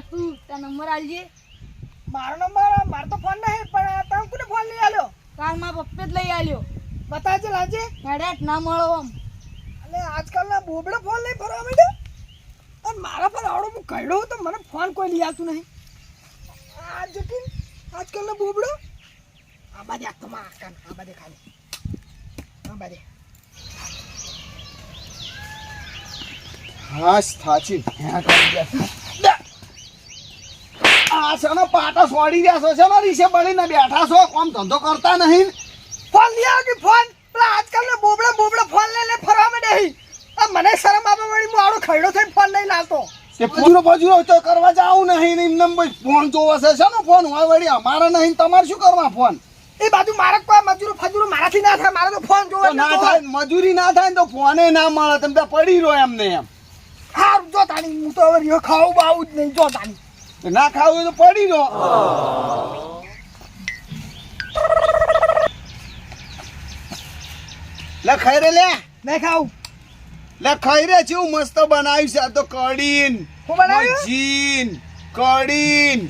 ગટુ તાર નંબર આલજે. મારો નંબર? મારો તો ફોન નહીં પણ તમે કોને ફોન લઈ આલ્યો? કાલ મારા પપ્પે જ લઈ આલ્યો. બતાજે લાજે હેડેટ ના મળો આમ. અને આજકાલના બોબડો ફોન લઈ ફરવા માંડ્યો? અને મારા પર આવડો હું કહેડો તો મને ફોન કોઈ લઈ આવતું નહીં. આ જટીન આજકાલનો બોબડો? આ બાજે આ તમા કાન આ બાજે ખાલી. આ બાજે. હાશ થાચી. ભ્યા કરી ગયા. આ છે ને પાટા સોડી રહ્યા છો છે ને રીસે બળીને બેઠા છો કોમ ધંધો કરતા નહીં. ફોન લઈ આવ કે ફોન. પેલા આજકાલનો બોબડે બોબડે ફોન લઈ લે ફરવા માંડે. આ મને શરમ આવે મળી હું આવડો ખૈડો થઈને ફોન નહીં લાવતો. તે પૂરો બજુરો તો કરવા જાવ નહીં ને એમને ફોન જોવા છે છે ને ફોન? હોય વળી અમારે નહીં તમારે શું કરવા ફોન? એ બાજુ મારે કોઈ મજૂરો ફજૂરો મારાથી ના થાય મારે તો ફોન જોવો ના થાય મજૂરી ના થાય ને તો ફોને ના મળે તમે પડી રહ્યો એમને એમ. હારું જો તાણી હું તો હવે ખાવું બાવું જ નહીં જો તાણી. ના ખાવું તો પડી દો લે ખાઈ રે લે. નહીં ખાવું. લે ખાઈ રે છે મસ્ત બનાવ્યું છે. આ તો કડીન હું બનાવ્યું? કઢીન.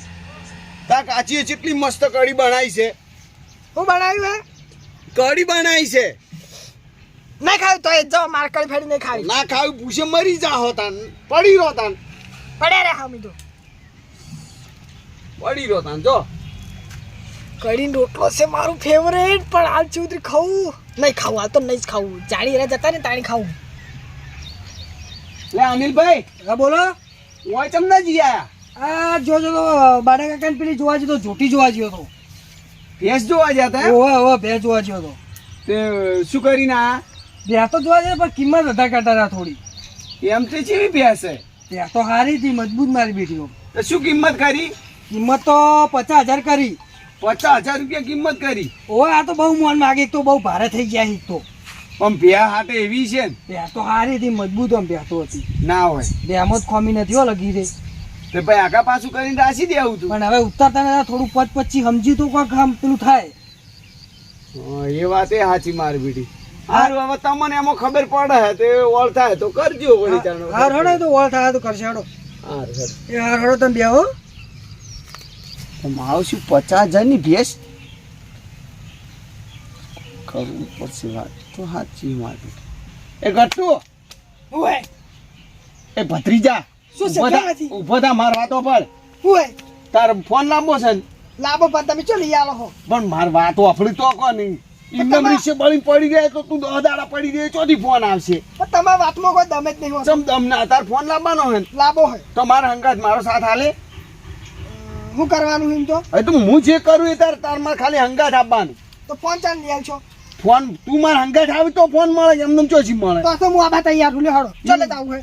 તા કાચી કેટલી મસ્ત કઢી બનાવી છે. હું બનાવ્યું હે? કઢી બનાવી છે. ના ખાવું તો એ જો માર કડી ફેડી નહીં ખાવી. ના ખાવી ભૂસે મરી જા હોતા પડી તાન. પડ્યા રે ખામી તો પડી રહ્યો તાન જો. કઢીનો રોટલો છે મારું ફેવરેટ પણ હાલ સુધી ખાવું નહીં ખાવું હાલ તો નહીં જ ખાવું જાણી એના જતા ને તાણી ખાવું લે અનિલભાઈ હા બોલો. હું ચમ ના જી આયા? આ જો જો બાડા કાકાને પેલી જોવા જતો જોટી જોવા જ્યો તો. ભેંસ જોવા જતા તા ઓહો ઓહો ભેંસ જોવા જ્યો તો. તે શું કરીને આ? ભેંસ તો જોવા જાય પણ કિંમત હતા કાટારા થોડી. એમ તે ચેવી ભેંસ છે? બે તો હારી હતી મજબૂત મારી બેઠી શું કિંમત કરી? કિંમત તો પચાસ હજાર કરી. પચાસ હજાર રૂપિયા કિંમત કરી. ઓય આ તો બહુ મોન માગે તો બહુ ભારે થઈ ગયા તો. પણ ભ્યા હાટે એવી છે ને. બે તો હારી હતી મજબૂત આમ બે તો હતી. ના હોય. બે આમ જ ખોમી નથી હો લગી રે તે ભાઈ આગા પાછું કરીને રાસી દેવું તું. પણ હવે ઉતારતા ને થોડું પચ પચી સમજી તો કોઈક આમ પેલું થાય. હા, એ વાત એ સાચી મારી બેટી. સારું હવે તમને એમાં ખબર પડે તે ઓળ થાય તો કરજો વળી ચાલો હાર હડો તો ઓળ થાય તો કરશે હડો. હા હારું. એ હાર હડો તમે બે હો મારું શું પચાસ હજારની ભેંસ? કરવું પડશે વાત તો સાચી મારી બેટી એ ઓય એ ભત્રીજા? ઊભો થા, માર વાતો પર. તાર ફોન લાંબો છે. લાભો પણ તમે ચો લઈ હો. પણ માર વાતો આપણી તો કોની ઇન્દમ રીસે બળી પડી જાય તો તું દહ દાડા પડી જાય ચોથી ફોન આવશે. પણ તમારા વાતમાં કોઈ દમે જ નહીં ચમ દમ ના તાર ફોન લાવવાનો હે. લાંબો હે. હોય તો મારા હંગાત મારો સાથ હાલે? શું કરવાનું એમ તો? હવે તું હું જે કરું એ તાર તાર માર ખાલી હંગાત આપવાનું. તો ફોન ચાલ લઈ આવશો ફોન તું માર હંગાત આવે તો ફોન મળે એમને ચોથી મળે? તો તો હું આબા તૈયાર છું લે હળો. ચાલે જાવું હે.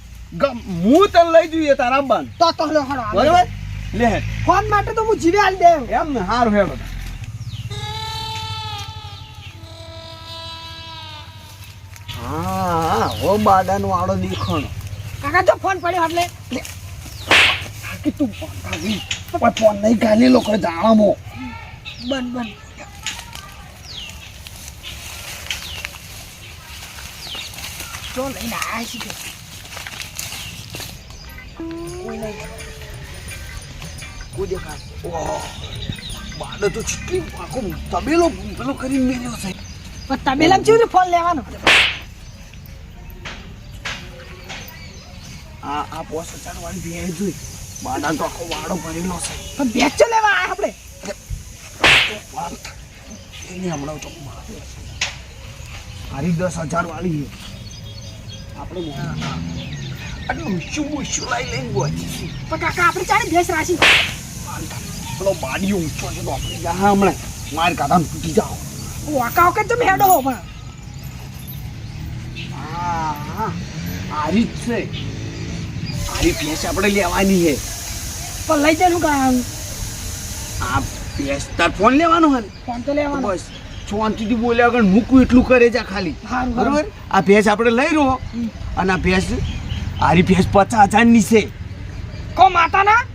હું તને લઈ જઈએ તારા આબાન. તો તો લે હળો બરાબર? લે ફોન માટે તો હું જીવે આલી દે એમ ને હારું હેડો હા હો બાડાનો આડો દેખાણો. કાકા તો ફોન પડ્યો એટલે કે તું પણ ફોન નહીં ગાલી લોકો જાણમો બન બન. જો લઈને આવ્યા છે કે. કોઈ નહીં. કોઈ દેખાય ઓહ. તો ચીટલી આખો તબેલો પેલો કરી મેળ્યો છે. પણ તબેલા જેવું ફોન લેવાનો? આ આ પોસ્ટ વાળી ભેળ જોઈ. બાડા તો આખો વાડો ભરેલો છે. પણ બેચો લેવા આયા આપણે. એની હમણાં તો હારી દસ હજાર વાળી આપણે આટલું ઊંચું ઊંચું લાઈ લઈને ગોચી પણ કાકા આપણે ચાલે ભેસ રાશી. પેલો બાડી ઊંચો છે તો આપણે જા હમણાં. માર કાઢા તૂટી જાઓ. વાકા વખત તમે હેડો હો પણ. હા હા. આ જ છે. આરી ભેંસ આપણે લેવાની છે. પણ લઈ જવાનું કામ. આ ભેંસ તાર ફોન લેવાનો હે ફોન તો લેવાનો. બસ શાંતિથી બોલ્યા વગર મૂકું એટલું કરે જા ખાલી. બરોબર? આ ભેંસ આપણે લઈ રહ્યો અને આ ભેંસ આરી ભેંસ પચાસ હજારની છે. કો માતાના?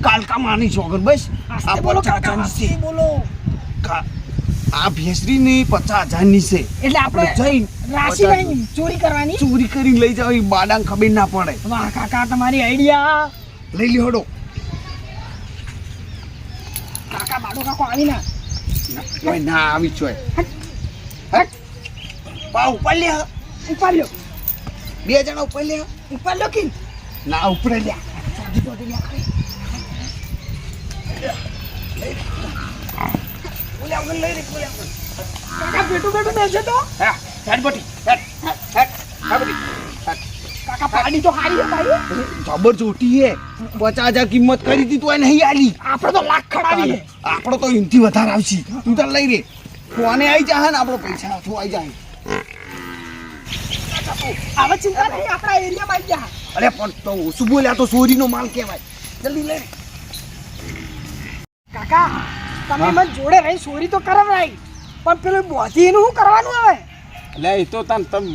કાલકા માની છો અગર બસ? આ પચાસ હજારની છે. બોલો. કા- આ ભેસરીની પચાસ હજારની છે. એટલે આપણે જઈને રાશિભાઈ ચોરી કરવાની? ચોરી કરીને લઈ જાવ એ બાડાને ખબર ના પડે. વાહ કાકા તમારી આઈડિયા લઈ લ્યો હડો. કાકા બાડો કાકો આવી ના કોઈ ના આવી છો પા ઉપર લે. ઉપર લ્યો. બે જણા ઉપર લે. ઉપર લો કે? ના ઉપર લે. લઈ કાકા પેટું પેટું બેસે તો. હા હેડ બટી હેડ હેડ હેડ બટી કાકા પાડી તો હારી હે ભાઈ જબર જોટી હે. પચાસ હજાર કિંમત કરી હતી તો નહીં આલી આપણે તો લાખ ખડાવી હે. આપણો તો એમથી વધારે આવશે. તું તાર લઈ રે. ફોને આવી જાય ને આપણો પૈસા હાથું આવી જાય. ચિંતા નહીં આપણા એરિયામાં આવી ગયા અરે પણ તો ઓછું બોલ્યા તો ચોરીનો માલ કહેવાય. જલ્દી લઈ કાકા તમે મને જોડે રહી ચોરી તો કરાવરાઈ પણ પેલું બોધીનું શું કરવાનું હવે? એટલે એ તો તન તમ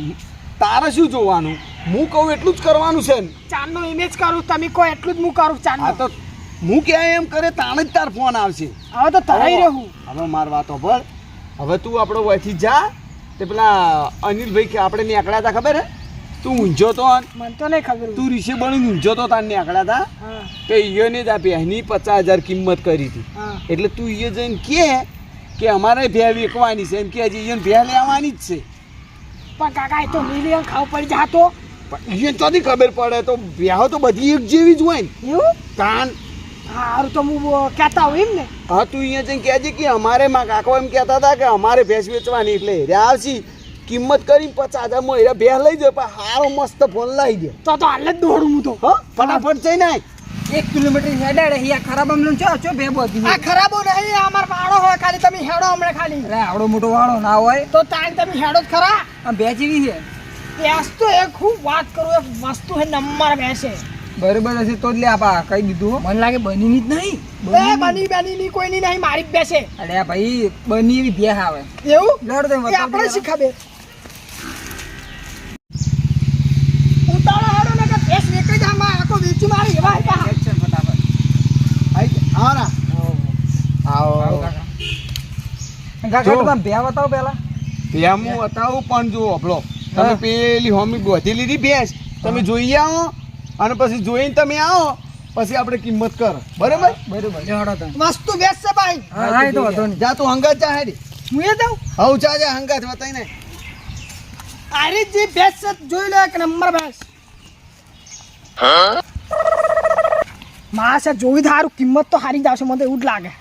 તારે શું જોવાનું? હું કહું એટલું જ કરવાનું છે ને. ચાંદનો ઇમેજ કરું તમે કહો એટલું જ હું કરું ચાંદનો. તો હું ક્યાં એમ કરે તાણે જ તાર ફોન આવશે. હવે તો તરાઈ રહું. હવે માર વાતો પર હવે તું આપણો વયથી જા. તે પેલા અનિલભાઈ કે આપણે નીકળ્યા હતા ખબર હે? તું ઊંઝો તો મને તો નહીં ખબર તું રીશે બની ઊંઝો તો તાર નીકળ્યા હતા તો ઈયોને જ આપી એની પચાસ હજાર કિંમત કરી હતી. એટલે તું ઈયો જઈને કે કે અમારે ભે વેકવાની છે. એમ કે હજી ઈયોને ભે લેવાની જ છે. પણ કાકા એ તો મિલિયન ખાવ પડી જાતો પણ ઈયોને ચોથી ખબર પડે. તો ભ્યાહો તો બધી એક જેવી જ હોય ને. એવું? તાન. હારું તો હું કહેતા હોય એમ ને. હા તું અહીંયા જઈને કહેજે કે અમારે માં કાકો એમ કહેતા હતા કે અમારે ભેંસ વેચવાની એટલે રે આવશી. કિંમત કરી પચાસ હજારમાં એરા બે લઈ જાય પણ હારો મસ્ત ફોન લઈ દે. તો તો હાલ જ દોડું હું તો. ફટાફટ જઈ નાય એક કિલોમીટર હેડાડે અહીંયા ખરાબ અમલું છો છો બે બોધી આ ખરાબો નહીં અમાર વાળો હોય ખાલી તમે હેડો હમણાં ખાલી. અરે આવડો મોટો વાળો ના હોય. તો તાણ તમે હેડો જ ખરા. આ બે જેવી છે. ભેંસ તો એ ખૂબ વાત કરું એક વસ્તુ હે નંબર બેસે બરોબર હશે તો જ લે આપા કઈ દીધું હો. મને લાગે બની જ નહીં. બે બની બની ની કોઈ નહીં મારી બેસે અરે ભાઈ બની એવી ભેહ આવે. એવું? લડ દે આપણે શી ખબર ઉતાળો હેડો ને કે ભેંસ વેચાઈ જાય વેચી મારી એવા હતા આય આવો. ના આવો કાકા. તમે ભેહ બતાવો પહેલા. ભેં હું બતાવું પણ જો આપણો તમે પેલી હોમી ગોધી લીધી ભેંસ. તમે જોઈ આવો અને પછી જોઈને તમે આવો. પછી આપણે કિંમત કર. બરાબર? બરાબર. હેડો તમે. વસ્તુ બેસશે ભાઈ. હા હા તો વાંધો નહીં. જા તું હંગાત જા હેડી. હું એ જાઉં? હવ જા જા હંગાત બતાઈ ને જે ભેંસ છે જોઈ લો એક નંબર ભેંસ. માં છે જોઈ સારું કિંમત તો હારી જ આવશે મને એવું જ લાગે.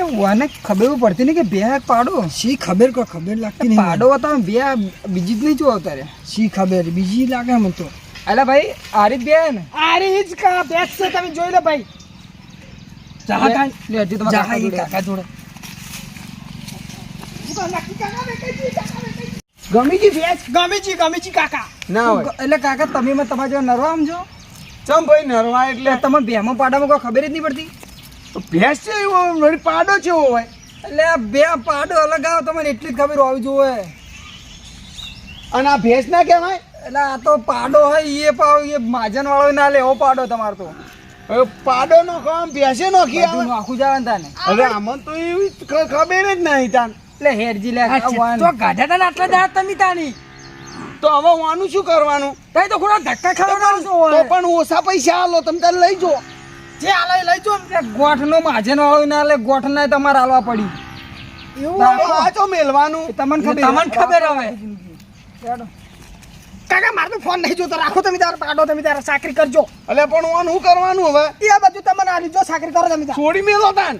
એ વાને ખબર પડતી નહીં કે બે પાડો. શી ખબર કો ખબર લાગતી પાડો બતાવો બે બીજી જ નહીં જો અવતારે શી ખબર? બીજી લાગે મને તો. અલા ભાઈ આરી જ બે ને. આરી જ કા છે તમે જોઈ લો ભાઈ. જા કા કાંઈ. લે, હજી તમારા કાકા ઈ જોડે. કાકા જોડે. ગમીજી ભેંસ ગમીજી ગમીજી કાકા. ના એટલે કાકા તમે મને તમારા જેવા નરવા સમજો. ચમ ભાઈ નરવા એટલે? તમને ભેહમાં પાડામાં કોઈ ખબર જ નહીં પડતી. ભેંસ છે એવો વળી પાડો છે એવો હોય. એટલે આ બે પાડો અલગ આવે તમને એટલી જ ખબર હોવી જોઈએ. અને આ ભેંસ ના કહેવાય? એટલે આ તો પાડો હોય એ પાવ એ માજન વાળો ના લે એવો પાડો તમારો તો. હવે પાડો નો કામ ભેંસે નો આવે. બધું આખું જાવે ને તાને. હવે આમાં તો એવી ખબર જ નહીં તાન. એટલે હેરજી લે તો ગાઢા તને આટલા દાડા તમે તાની. તો હવે વાનું શું કરવાનું? તઈ તો ખોડા ધક્કા ખાવાનું તો પણ ઓછા પૈસા આલો તમે તારે લઈ જો. જે હાલે લઈ જો ગોઠ નો હોય ના લે ગોઠને તમારે હાલવા પડી. એવું? વાંચો મેલવાનું? તમને ખબર તમને ખબર હવે. કાકા મારે તો ફોન નહીં જોતો. રાખો તમે તાર પાડો તમે તાર સાકરી કરજો. એટલે પણ ઓન શું કરવાનું હવે? એ બધું તમને આલી જો સાકરી કરો તમે છોડી મેલો તાન.